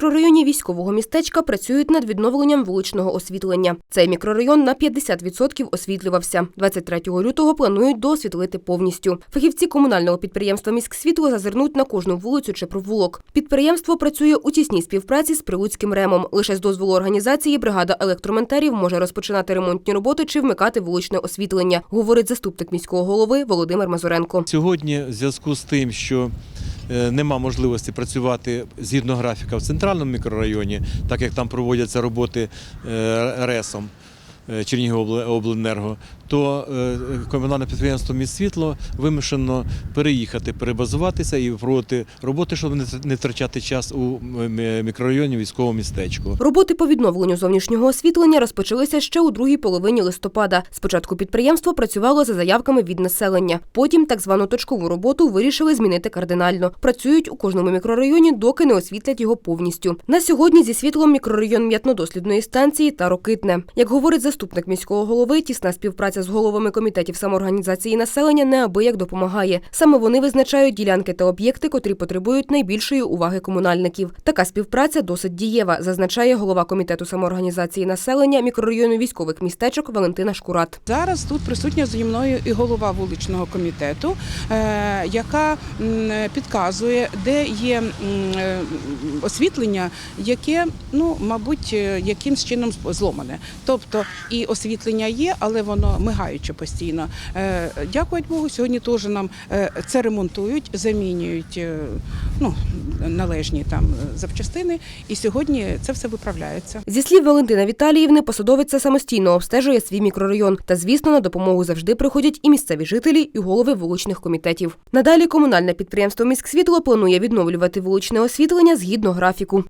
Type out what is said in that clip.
мікрорайоні військового містечка працюють над відновленням вуличного освітлення. Цей мікрорайон на 50% освітлювався. 23 лютого планують доосвітлити повністю. Фахівці комунального підприємства «Міськсвітло» зазирнуть на кожну вулицю чи провулок. Підприємство працює у тісній співпраці з Прилуцьким ремом. Лише з дозволу організації бригада електромонтерів може розпочинати ремонтні роботи чи вмикати вуличне освітлення, говорить заступник міського голови Володимир Мазуренко. Сьогодні, в зв'язку з тим, що нема можливості працювати згідно графіка в центральному мікрорайоні, так як там проводяться роботи е, РЕСом. е, Чернігівобленерго, то е, комунальне підприємство «Міськсвітло» вимушено переїхати, перебазуватися і проводити роботи, щоб не втрачати час у мікрорайоні військового містечку. Роботи по відновленню зовнішнього освітлення розпочалися ще у другій половині листопада. Спочатку підприємство працювало за заявками від населення. Потім так звану точкову роботу вирішили змінити кардинально. Працюють у кожному мікрорайоні, доки не освітлять його повністю. На сьогодні зі світлом мікрорайон м'ятнодослідної станції та Рокитне. Як говорить заступник міського голови, тісна співпраця з головами комітетів самоорганізації населення неабияк допомагає. Саме вони визначають ділянки та об'єкти, котрі потребують найбільшої уваги комунальників. Така співпраця досить дієва, зазначає голова комітету самоорганізації населення мікрорайону військових містечок Валентина Шкурат. Зараз тут присутня зі мною і голова вуличного комітету, е, яка підказує, де є е, освітлення, яке, ну, мабуть, е, якимсь чином зломане. Тобто і освітлення є, але воно мигаюче постійно. Е, Дякувати Богу, сьогодні теж нам е, це ремонтують, замінюють е, ну, належні там запчастини, і сьогодні це все виправляється. Зі слів Валентина Віталіївни, посадовиця самостійно обстежує свій мікрорайон. Та, звісно, на допомогу завжди приходять і місцеві жителі, і голови вуличних комітетів. Надалі комунальне підприємство «Міськсвітло» планує відновлювати вуличне освітлення згідно графіку.